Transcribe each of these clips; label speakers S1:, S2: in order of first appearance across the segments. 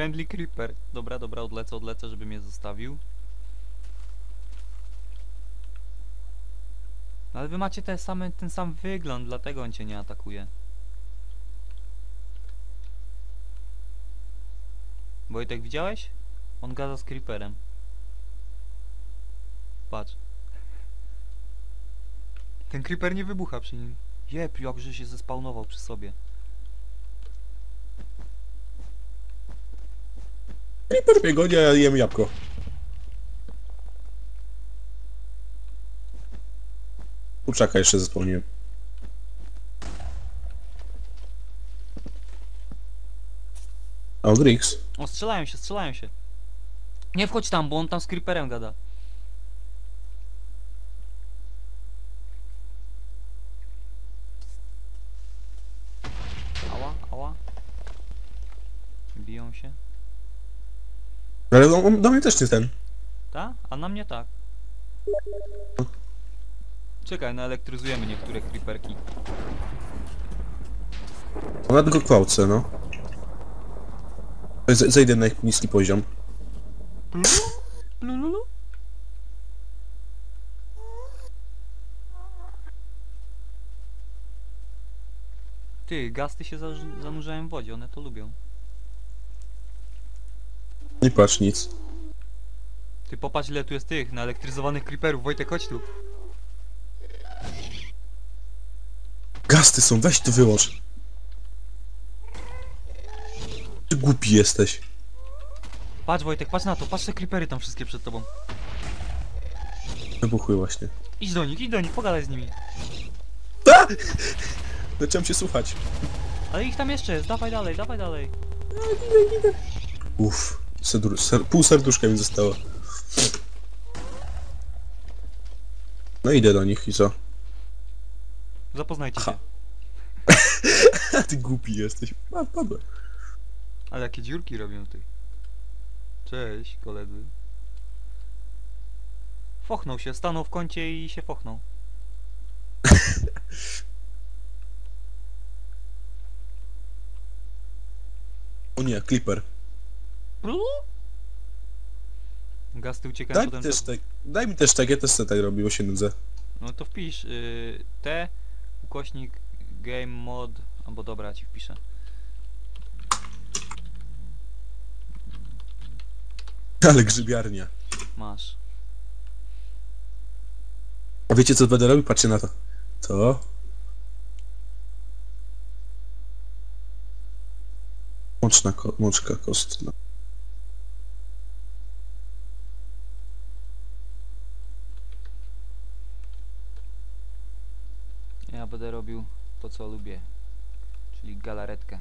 S1: Friendly creeper. Dobra, dobra, odlecę, odlecę, żeby mnie zostawił. No Ale wy macie te same, ten sam wygląd, dlatego on cię nie atakuje. Wojtek, widziałeś? On gada z creeperem. Patrz. Ten creeper nie wybucha przy nim. Jep, jakże się zespawnował przy sobie.
S2: Creeper mnie ja jem jabłko. Kurczaka jeszcze zespełniłem. O, Grix.
S1: O, strzelają się, strzelają się. Nie wchodź tam, bo on tam z creeperem gada. Ała, ała. Biją się.
S2: Ale on, on do mnie też nie ten.
S1: Ta? A na mnie tak. Czekaj, naelektryzujemy niektóre creeperki.
S2: Ona tylko kwałce, no. Z- Zejdę na ich niski poziom.
S1: Lululu? Ty, gasty się za- zanurzają w wodzie, one to lubią.
S2: Nie patrz nic.
S1: Ty popatrz ile tu jest tych naelektryzowanych creeperów, Wojtek chodź tu.
S2: Gasty są, weź to wyłącz. Ty głupi jesteś.
S1: Patrz Wojtek, patrz na to, patrz te creepery tam wszystkie przed tobą.
S2: Wybuchły właśnie.
S1: Idź do nich, idź do nich, pogadaj z nimi.
S2: Zacząłem się słuchać.
S1: Ale ich tam jeszcze jest, dawaj dalej, dawaj dalej.
S2: Uff, ser pół serduszka mi zostało. No idę do nich i co?
S1: Zapoznajcie
S2: Aha.
S1: się.
S2: Ty głupi jesteś. A, padłem.
S1: Ale jakie dziurki robią ty. Cześć koledzy. Fochnął się, stanął w kącie i się fochnął.
S2: O nie, Clipper.
S1: Gasty uciekają
S2: Daj mi
S1: potem.
S2: też tak, daj mi też tak, ja też tak robię, bo się nudzę.
S1: No to wpisz y, T ukośnik game mod albo dobra, ja ci wpiszę.
S2: Ale grzybiarnia.
S1: Masz.
S2: A wiecie co będę robił? Patrzcie na to. To. Moczna, ko moczka kostna.
S1: Ja będę robił to co lubię. Czyli galaretkę.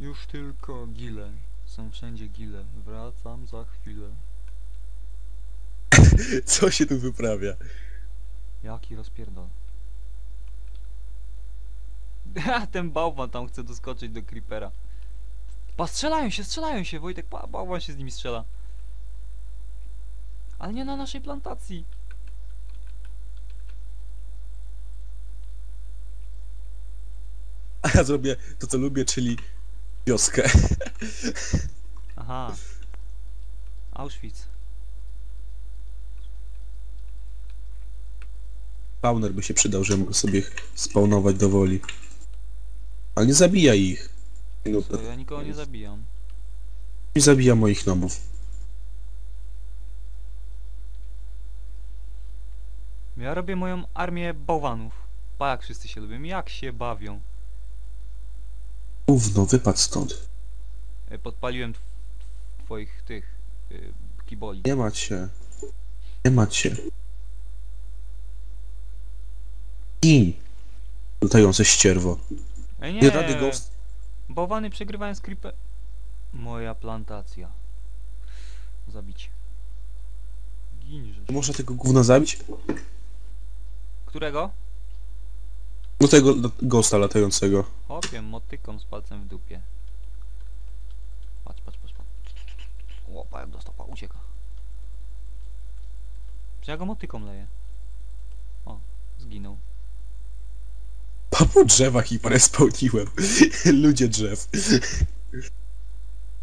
S1: Już tylko gile. Są wszędzie gile. Wracam za chwilę.
S2: Co się tu wyprawia?
S1: Jaki rozpierdol. Ten bałwan tam chce doskoczyć do creepera. Pa, strzelają się, strzelają się, Wojtek, pa, bałwan się z nimi strzela. Ale nie na naszej plantacji.
S2: A ja zrobię to co lubię, czyli wioskę.
S1: Aha. Auschwitz.
S2: Spawner by się przydał, że mógł sobie spawnować do woli. Ale nie zabijaj ich. No,
S1: Co, ja nikogo nie zabijam.
S2: nie zabija moich nobów.
S1: Ja robię moją armię bałwanów. Pa jak wszyscy się lubią, jak się bawią.
S2: Gówno, wypadł stąd.
S1: E, Podpaliłem tw- twoich tych y, kiboli.
S2: Nie macie. Nie macie. Gin. Latające ścierwo.
S1: Ej
S2: Nie
S1: nie,
S2: rady ghost.
S1: bałwany przegrywają z creeper... Moja plantacja. Zabić. Ginże.
S2: Można tego gówna zabić?
S1: Którego?
S2: No tego la- ghosta latającego.
S1: Hopie, motyką z palcem w dupie. Patrz, patrz, patrz, patrz. Łopa jak dostał, pa, ucieka. Czy ja go motyką leję? O, zginął.
S2: Pa po drzewach i respełniłem. Ludzie drzew.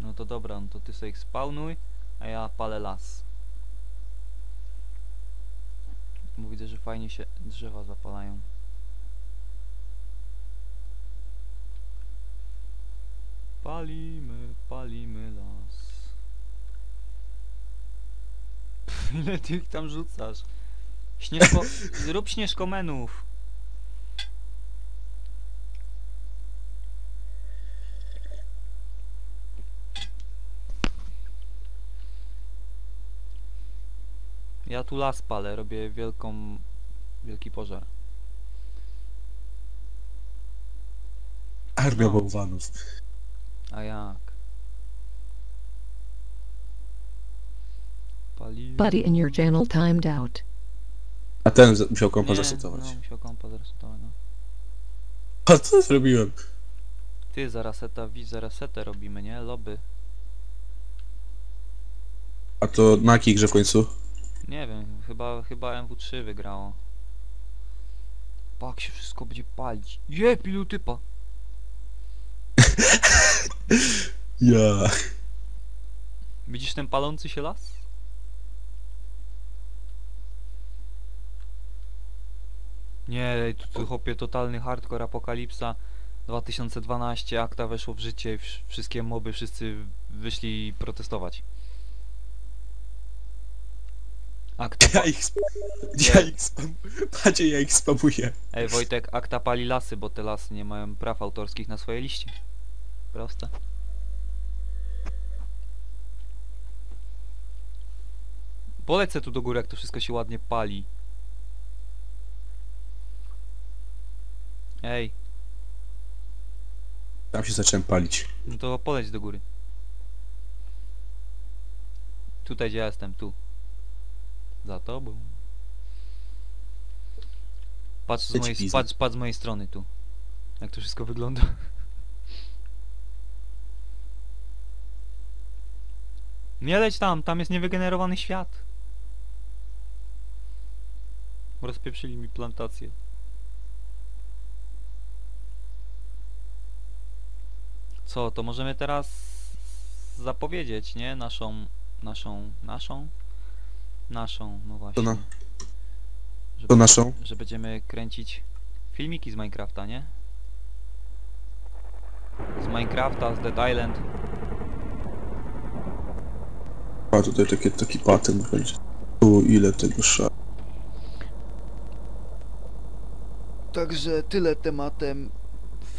S1: No to dobra, no to ty sobie ich spawnuj, a ja palę las. Bo widzę, że fajnie się drzewa zapalają. Palimy, palimy las. Pff, Ile ty ich tam rzucasz? Śnieżko... Zrób śnieżkomenów. Ja tu las palę, robię wielką... Wielki pożar.
S2: Armia
S1: No.
S2: bałwanów.
S1: A jak? Pali...
S3: Buddy in your channel timed out.
S2: A ten z- musiał kompa.
S1: No, musiał kompa zresetować, no.
S2: A co zrobiłem?
S1: Ty, za reseta, wi, za resetę robimy, nie? Lobby.
S2: A to na jakiej grze w końcu?
S1: Nie wiem, chyba, chyba MW3 wygrało. Pak się wszystko będzie palić. Je, pilu typa.
S2: Ja.
S1: Widzisz ten palący się las? Nie, tu, tu chłopie totalny hardcore apokalipsa 2012, akta weszło w życie, wsz- wszystkie moby, wszyscy wyszli protestować. Akta
S2: Ja
S1: pa-
S2: ich sp... Ja ich spam... Patrzcie, ja ich spamuję.
S1: Ej Wojtek, akta pali lasy, bo te lasy nie mają praw autorskich na swojej liście. Proste. Polecę tu do góry, jak to wszystko się ładnie pali. Ej,
S2: Tam się zacząłem palić.
S1: no to poleć do góry. Tutaj gdzie ja jestem, tu. Za tobą. Patrz z mojej,
S2: pizda.
S1: patrz, patrz z mojej strony tu. Jak to wszystko wygląda. Nie leć tam, tam jest niewygenerowany świat. Rozpieprzyli mi plantację. Co, to możemy teraz zapowiedzieć, nie? Naszą, naszą, naszą? Naszą, no właśnie.
S2: na-
S1: Że
S2: To naszą?
S1: Że będziemy kręcić filmiki z Minecrafta, nie? Z Minecrafta, z Dead Island.
S2: A tutaj takie, taki patent będzie. Tu ile tego sza...
S1: Także tyle tematem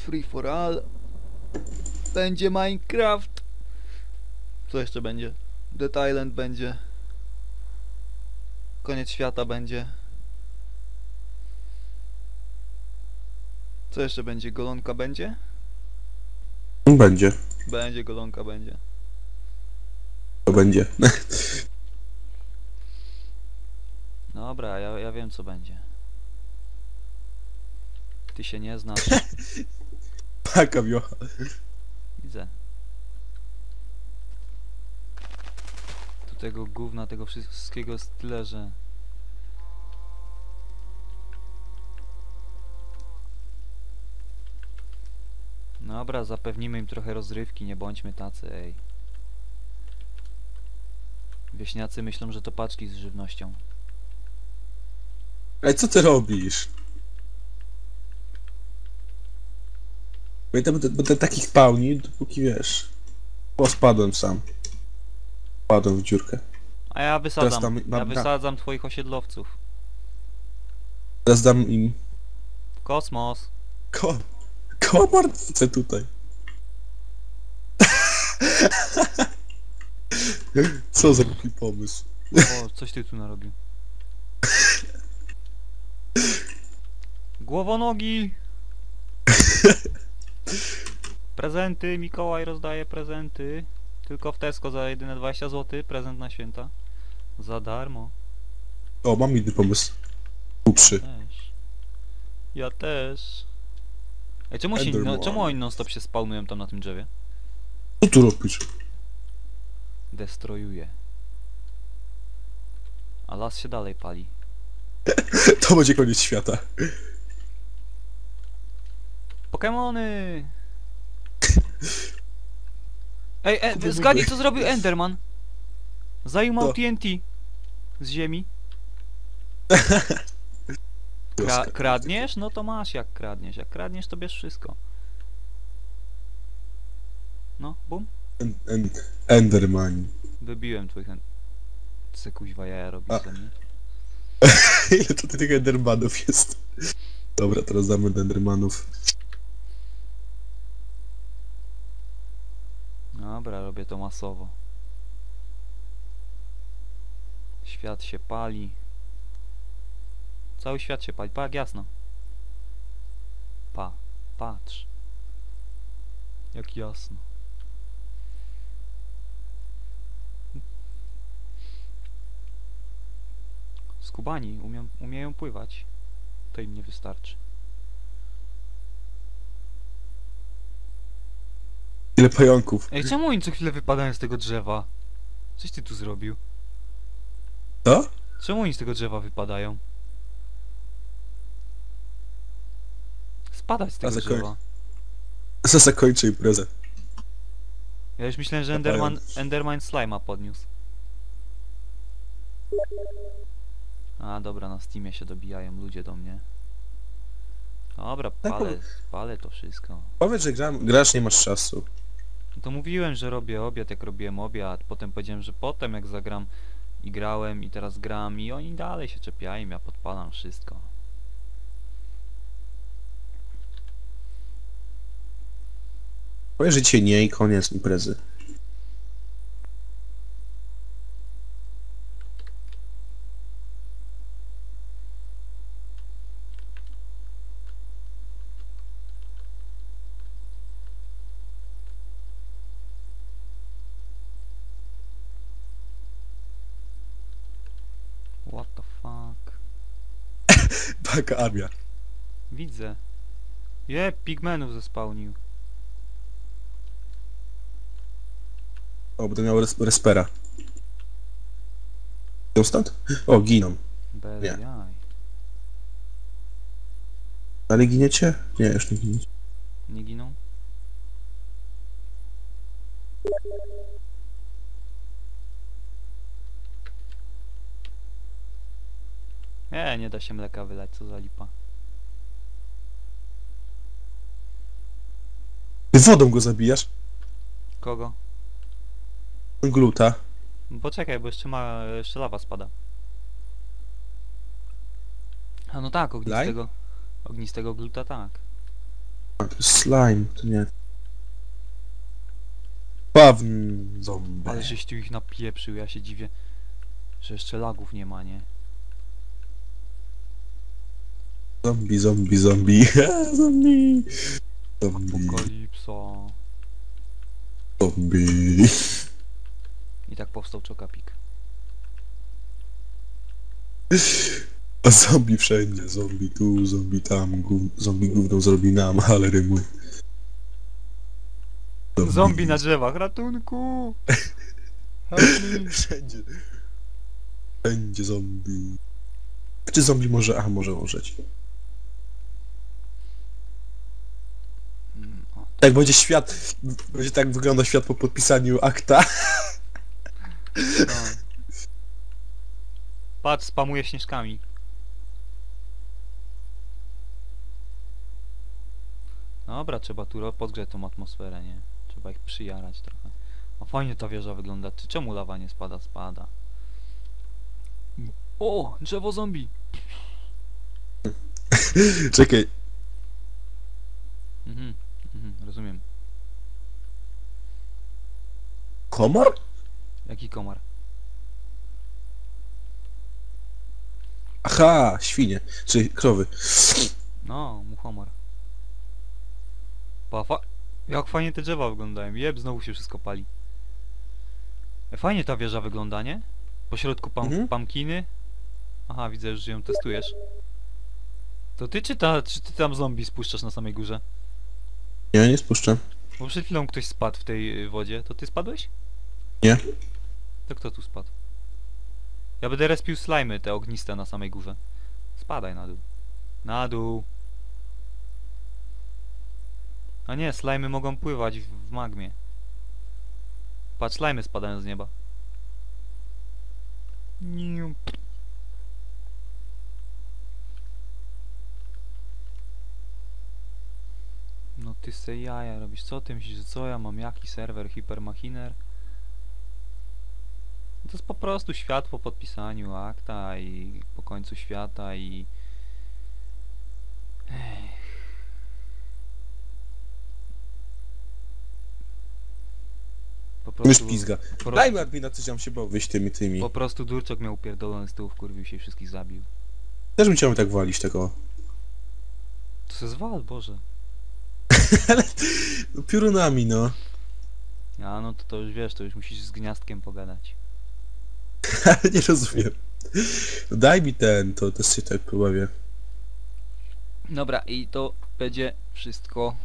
S1: Free for All. Będzie Minecraft. Co jeszcze będzie? Dead Island będzie. Koniec świata będzie. Co jeszcze będzie? Golonka będzie?
S2: Będzie.
S1: Będzie, golonka będzie.
S2: Będzie.
S1: Dobra, ja, ja wiem co będzie. Ty się nie znasz.
S2: Taka wiocha.
S1: Widzę. Tu tego gówna, tego wszystkiego jest tyle, że... Dobra, zapewnimy im trochę rozrywki, nie bądźmy tacy, ej. Wieśniacy myślą, że to paczki z żywnością.
S2: Ej, co ty robisz? Będę, będę takich pełni, dopóki wiesz. O, spadłem sam. Spadłem w dziurkę.
S1: A ja wysadzam,
S2: tam
S1: ja
S2: mam na-
S1: wysadzam twoich osiedlowców.
S2: Teraz dam im...
S1: Kosmos.
S2: Ko... Komorce tutaj. Co za głupi pomysł.
S1: O, coś ty tu narobił. Głowonogi! Prezenty, Mikołaj rozdaje prezenty. Tylko w Tesco za jedyne 20 zł, prezent na święta. Za darmo.
S2: O, mam inny pomysł. Głupszy.
S1: Też. Ja też. Ej, czemu, się, no, czemu oni non stop się spawnują tam na tym drzewie?
S2: Co tu robisz?
S1: Destrojuje. A las się dalej pali.
S2: To będzie koniec świata.
S1: Pokemony! Ej, e, zgadnij co zrobił Enderman. Zajmował
S2: Co?
S1: TNT z ziemi. Kra kradniesz? No to masz jak kradniesz. Jak kradniesz to bierz wszystko. No, bum.
S2: En, en, Enderman.
S1: Wybiłem twój hen... Se kuźwa jaja robisz
S2: A.
S1: ze mnie.
S2: Ile to tych Endermanów jest? Dobra, teraz damy do Endermanów.
S1: Dobra, robię to masowo. Świat się pali. Cały świat się pali. Pa, jak jasno. Pa, patrz. Jak jasno. Skubani umiem, umieją pływać. To im nie wystarczy.
S2: Ile pająków?
S1: Ej, czemu oni co chwilę wypadają z tego drzewa? Coś ty tu zrobił?
S2: Co?
S1: Czemu oni z tego drzewa wypadają? Spadać z tego
S2: zakoń-
S1: drzewa.
S2: Za zakończę imprezę.
S1: Ja już myślałem, że. Enderman, Enderman Slime'a podniósł. A dobra, na Steamie się dobijają ludzie do mnie. Dobra,
S2: Tak,
S1: palę, palę to wszystko.
S2: Powiedz, że gram, grasz, nie masz czasu.
S1: No to mówiłem, że robię obiad, jak robiłem obiad. Potem powiedziałem, że potem jak zagram i grałem i teraz gram i oni dalej się czepiają, ja podpalam wszystko.
S2: Powiedz, że dzisiaj nie i koniec imprezy. Taka armia.
S1: Widzę. Je, pigmenów zespałnił.
S2: O, będę miał res respera. Idą stąd? O, giną.
S1: Bez
S2: Nie.
S1: jaj.
S2: Ale giniecie? Nie, już nie giniecie.
S1: Nie giną? Nie, nie da się mleka wylać, co za lipa.
S2: Ty wodą go zabijasz?
S1: Kogo?
S2: Gluta.
S1: Poczekaj, bo jeszcze ma, jeszcze lawa spada. A no tak, ognistego, ognistego gluta tak.
S2: Jest slime, to nie. Pawn zombie.
S1: Ale żeś tu ich napieprzył, ja się dziwię, że jeszcze lagów nie ma, nie?
S2: Zombie, zombie, zombie. zombie. Zombie,
S1: Apokalipsa.
S2: zombie.
S1: I tak powstał Czokapik.
S2: A zombie wszędzie. Zombie tu, zombie tam. Gó- zombie gówno zrobi nam, ale rymuj.
S1: Zombie na drzewach, ratunku! Help me.
S2: Wszędzie. Wszędzie zombie. Czy zombie może... A, może umrzeć.
S1: Mm, o,
S2: Tak będzie świat... Będzie tak wygląda świat po podpisaniu akta.
S1: no. Patrz, spamuje śnieżkami. Dobra, trzeba tu podgrzeć tą atmosferę, nie? Trzeba ich przyjarać trochę. A fajnie ta wieża wygląda. Czy czemu lawa nie spada? Spada. O, drzewo zombie!
S2: Czekaj.
S1: Mhm, rozumiem.
S2: Komar?
S1: Jaki komar?
S2: Aha, świnie. Czy krowy.
S1: No, muchomor. Pa, fa jak fajnie te drzewa wyglądają. Jeb, znowu się wszystko pali. E, Fajnie ta wieża wygląda, nie? Po środku pam
S2: Mhm.
S1: pumpkiny. Aha, widzę, że ją testujesz. To ty czy, ta, czy ty tam zombie spuszczasz na samej górze?
S2: Nie, nie spuszczę.
S1: Bo przed chwilą ktoś spadł w tej y, wodzie. To ty spadłeś?
S2: Nie.
S1: To kto tu spadł? Ja będę respił slimy, te ogniste na samej górze. Spadaj na dół. Na dół. A nie, slajmy mogą pływać w, w magmie. Patrz, slajmy spadają z nieba. Ty se jaja robisz, co ty myślisz, że co ja mam, jaki serwer, hipermachiner? To jest po prostu świat po podpisaniu akta i po końcu świata i... Ech. Po
S2: Mysz
S1: prostu,
S2: pizga.
S1: po prostu,
S2: Dajmy admina, coś tam się bawić tymi, tymi.
S1: po prostu Durczok miał pierdolony z tyłu, wkurwił się i wszystkich zabił.
S2: Też bym chciał tak walić tego.
S1: To se zwal, Boże.
S2: Piorunami, no.
S1: A no to, to już wiesz, to już musisz z gniazdkiem pogadać.
S2: nie rozumiem. No daj mi ten, to też się tak pobawię.
S1: Dobra, i to będzie wszystko